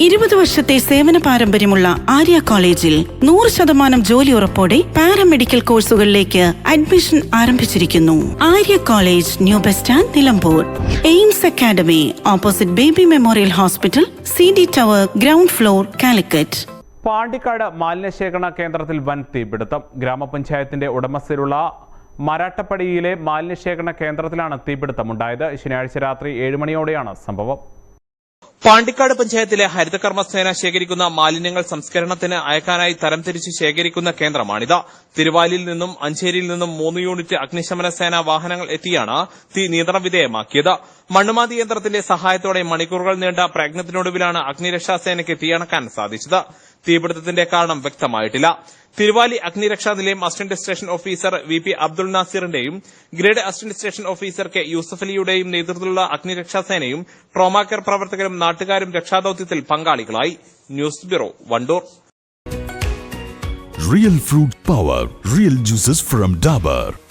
ഇരുപത് വർഷത്തെ സേവന പാരമ്പര്യമുള്ള ആര്യ കോളേജിൽ നൂറ് ശതമാനം ജോലി ഉറപ്പോടെ പാരാമെഡിക്കൽ കോഴ്സുകളിലേക്ക് അഡ്മിഷൻ ആരംഭിച്ചിരിക്കുന്നു. Arya college new bus stand Nilambur. AIMS academy opposite Baby Memorial Hospital C D tower ground floor Calicut. Pandikkad മാലിന്യശേഖരണ കേന്ദ്രത്തിൽ വൻ തീപിടുത്തം. ഗ്രാമപഞ്ചായത്തിന്റെ ഉടമസ്ഥയിലുള്ള മരാട്ടപ്പടിയിലെ മാലിന്യശേഖരണ കേന്ദ്രത്തിലാണ് തീപിടുത്തമുണ്ടായത്. ശനിയാഴ്ച രാത്രി ഏഴ് മണിയോടെയാണ് സംഭവം. പാണ്ടിക്കാട് പഞ്ചായത്തിലെ ഹരിതകർമ്മസേന ശേഖരിക്കുന്ന മാലിന്യങ്ങൾ സംസ്കരണത്തിന് അയക്കാനായി തരംതിരിച്ച് ശേഖരിക്കുന്ന കേന്ദ്രമാണിത്. തിരുവാലിയിൽ നിന്നും അഞ്ചേരിയിൽ നിന്നും മൂന്ന് യൂണിറ്റ് അഗ്നിശമന സേന വാഹനങ്ങൾ എത്തിയാണ് തീ നിയന്ത്രണ വിധേയമാക്കിയത്. മണ്ണുമാതി യന്ത്രത്തിന്റെ സഹായത്തോടെ മണിക്കൂറുകൾ നീണ്ട പ്രയത്നത്തിനൊടുവിലാണ് അഗ്നിരക്ഷാസേനയ്ക്ക് തീയണക്കാൻ സാധിച്ചത്. തീപിടുത്തത്തിന്റെ കാരണം വ്യക്തമായിട്ടില്ല. തിരുവാലി അഗ്നിരക്ഷാ നിലയം assistant station officer V P Abdul നാസിറിന്റെയും grade assistant station officer K Yusuf അലിയുടെയും നേതൃത്വത്തിലുള്ള അഗ്നിരക്ഷാസേനയും ട്രോമാകെയർ പ്രവർത്തകരും നാട്ടുകാരും രക്ഷാദൌത്യത്തിൽ പങ്കാളികളായി. News bureau Wandoor. Real fruit power real juices from Dabur.